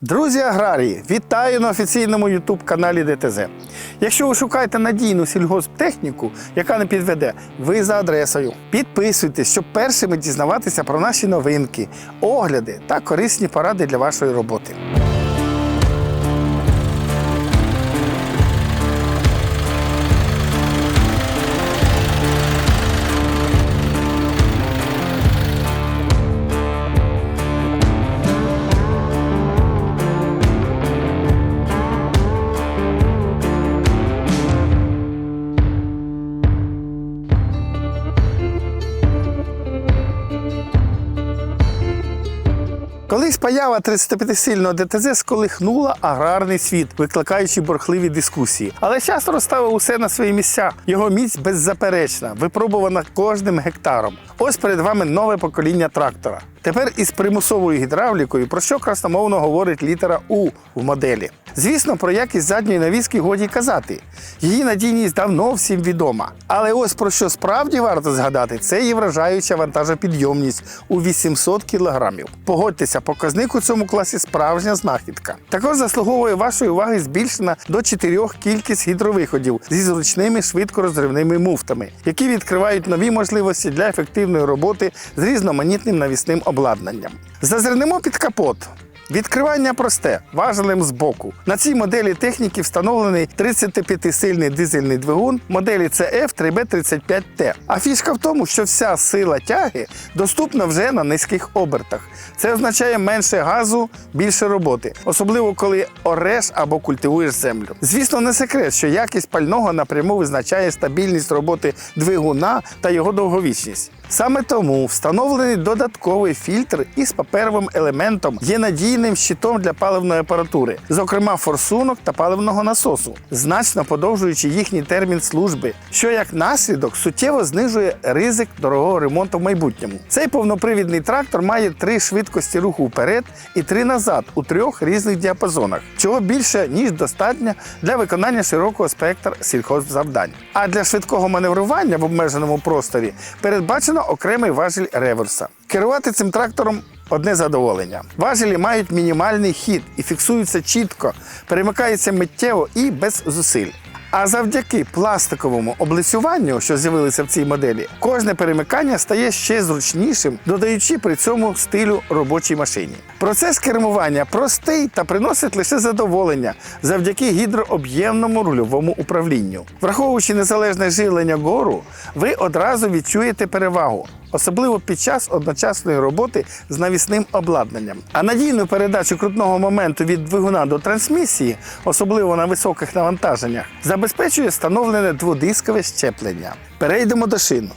Друзі аграрії, вітаю на офіційному youtube каналі ДТЗ. Якщо ви шукаєте надійну сільгосптехніку, яка не підведе, ви за адресою. Підписуйтесь, щоб першими дізнаватися про наші новинки, огляди та корисні поради для вашої роботи. Колись поява 35-сильного ДТЗ сколихнула аграрний світ, викликаючи борхливі дискусії. Але час розставив усе на свої місця. Його міць беззаперечна, випробувана кожним гектаром. Ось перед вами нове покоління трактора. Тепер із примусовою гідравлікою, про що красномовно говорить літера У в моделі. Звісно, про якість задньої навіски годі казати. Її надійність давно всім відома. Але ось про що справді варто згадати, це її вражаюча вантажопідйомність у 800 кілограмів. Погодьтеся, показник у цьому класі справжня знахідка. Також заслуговує вашої уваги збільшена до 4 кількість гідровиходів зі зручними швидкорозривними муфтами, які відкривають нові можливості для ефективної роботи з різноманітним навісним обладнанням. Зазирнемо під капот. Відкривання просте, важелем збоку. На цій моделі техніки встановлений 35-сильний дизельний двигун моделі CF 3B35T. А фішка в тому, що вся сила тяги доступна вже на низьких обертах. Це означає менше газу, більше роботи, особливо коли ореш або культивуєш землю. Звісно, не секрет, що якість пального напряму визначає стабільність роботи двигуна та його довговічність. Саме тому встановлений додатковий фільтр із паперовим елементом є надійним щитом для паливної апаратури, зокрема форсунок та паливного насосу, значно подовжуючи їхній термін служби, що як наслідок суттєво знижує ризик дорогого ремонту в майбутньому. Цей повнопривідний трактор має три швидкості руху вперед і три назад у трьох різних діапазонах, чого більше ніж достатньо для виконання широкого спектра сільхоззавдань. А для швидкого маневрування в обмеженому просторі передбачено окремий важіль реверса. Керувати цим трактором одне задоволення. Важелі мають мінімальний хід і фіксуються чітко, перемикаються миттєво і без зусиль. А завдяки пластиковому облицюванню, що з'явилося в цій моделі, кожне перемикання стає ще зручнішим, додаючи при цьому стилю робочій машині. Процес кермування простий та приносить лише задоволення завдяки гідрооб'ємному рульовому управлінню. Враховуючи незалежне живлення гору, ви одразу відчуєте перевагу. Особливо під час одночасної роботи з навісним обладнанням. А надійну передачу крутного моменту від двигуна до трансмісії, особливо на високих навантаженнях, забезпечує встановлене дводискове щеплення. Перейдемо до шин.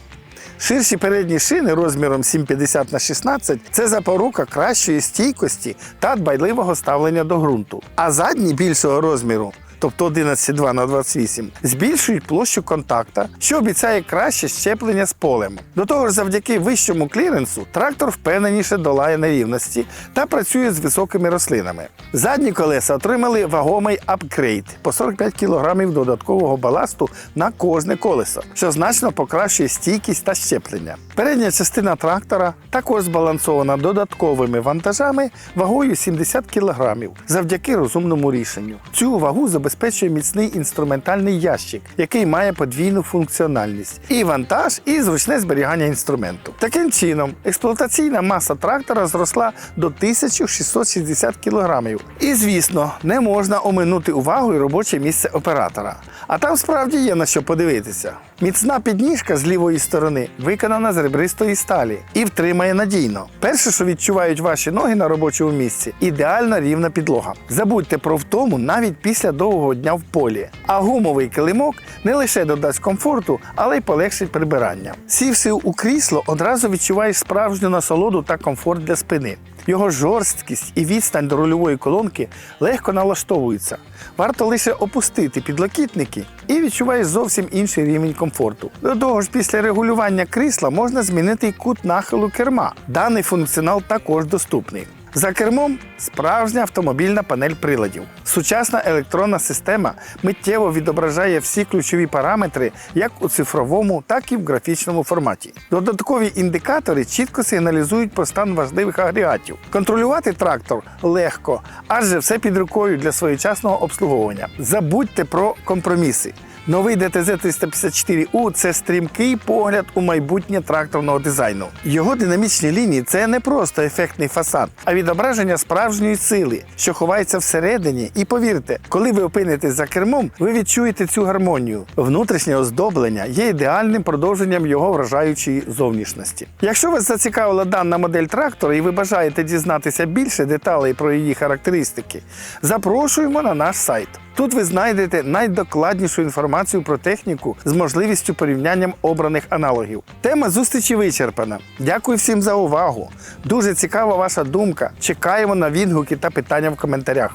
Ширші передні шини розміром 750 на 16 це запорука кращої стійкості та дбайливого ставлення до ґрунту. А задні більшого розміру. Тобто 11,2 на 28, збільшують площу контакта, що обіцяє краще щеплення з полем. До того ж, завдяки вищому кліренсу трактор впевненіше долає нерівності та працює з високими рослинами. Задні колеса отримали вагомий апгрейд по 45 кг додаткового баласту на кожне колесо, що значно покращує стійкість та щеплення. Передня частина трактора також збалансована додатковими вантажами вагою 70 кг завдяки розумному рішенню. Цю вагу забезпечує міцний інструментальний ящик, який має подвійну функціональність і вантаж, і зручне зберігання інструменту. Таким чином, експлуатаційна маса трактора зросла до 1660 кг. І звісно, не можна оминути увагою робоче місце оператора. А там справді є на що подивитися. Міцна підніжка з лівої сторони виконана з ребристої сталі і втримає надійно. Перше, що відчувають ваші ноги на робочому місці, ідеально рівна підлога. Забудьте про втому навіть після довгого дня в полі. А гумовий килимок не лише додасть комфорту, але й полегшить прибирання. Сівши у крісло, одразу відчуваєш справжню насолоду та комфорт для спини. Його жорсткість і відстань до рульової колонки легко налаштовуються. Варто лише опустити підлокітники і відчуваєш зовсім інший рівень комфорту. До того ж, після регулювання крісла можна змінити й кут нахилу керма. Даний функціонал також доступний. За кермом справжня автомобільна панель приладів. Сучасна електронна система миттєво відображає всі ключові параметри як у цифровому, так і в графічному форматі. Додаткові індикатори чітко сигналізують про стан важливих агрегатів. Контролювати трактор легко, адже все під рукою для своєчасного обслуговування. Забудьте про компроміси. Новий ДТЗ 354У це стрімкий погляд у майбутнє тракторного дизайну. Його динамічні лінії це не просто ефектний фасад, а відображення справжньої сили, що ховається всередині. І повірте, коли ви опинитесь за кермом, ви відчуєте цю гармонію. Внутрішнє оздоблення є ідеальним продовженням його вражаючої зовнішності. Якщо вас зацікавила дана модель трактора і ви бажаєте дізнатися більше деталей про її характеристики, запрошуємо на наш сайт. Тут ви знайдете найдокладнішу інформацію про техніку з можливістю порівнянням обраних аналогів. Тема зустрічі вичерпана. Дякую всім за увагу. Дуже цікава ваша думка. Чекаємо на відгуки та питання в коментарях.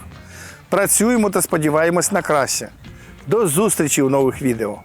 Працюємо та сподіваємось на краще. До зустрічі у нових відео.